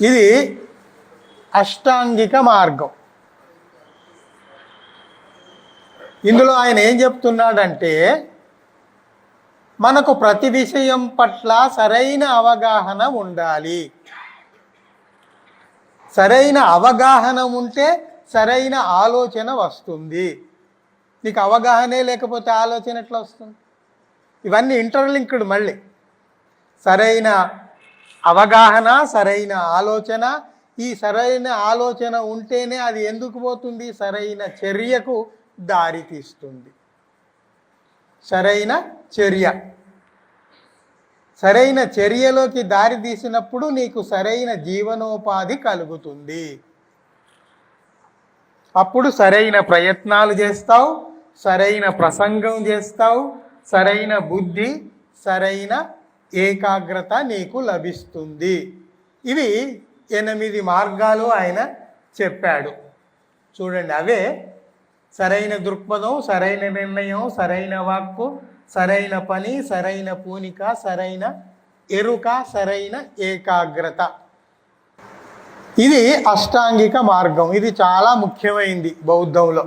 ఇది అష్టాంగిక మార్గం. ఇందులో ఆయన ఏం చెప్తున్నాడంటే మనకు ప్రతి విషయం పట్ల సరైన అవగాహన ఉండాలి. సరైన అవగాహన ఉంటే సరైన ఆలోచన వస్తుంది. నీకు అవగాహనే లేకపోతే ఆలోచన ఎట్లా వస్తుంది? ఇవన్నీ ఇంటర్లింక్డ్ మళ్ళీ. సరైన అవగాహన సరైన ఆలోచన. ఈ సరైన ఆలోచన ఉంటేనే అది ఎందుకు పోతుంది? సరైన చర్యకు దారి తీస్తుంది. సరైన చర్య. సరైన చర్యలోకి దారి తీసినప్పుడు నీకు సరైన జీవనోపాధి కలుగుతుంది. అప్పుడు సరైన ప్రయత్నాలు చేస్తావు సరైన ప్రసంగం చేస్తావు సరైన బుద్ధి సరైన ఏకాగ్రత నీకు లభిస్తుంది. ఇవి ఎనిమిది మార్గాలు ఆయన చెప్పాడు. చూడండి అవే సరైన దృక్పథం సరైన నిర్ణయం సరైన వాక్కు సరైన పని సరైన పూనిక సరైన ఎరుక సరైన ఏకాగ్రత. ఇది అష్టాంగిక మార్గం. ఇది చాలా ముఖ్యమైంది బౌద్ధంలో.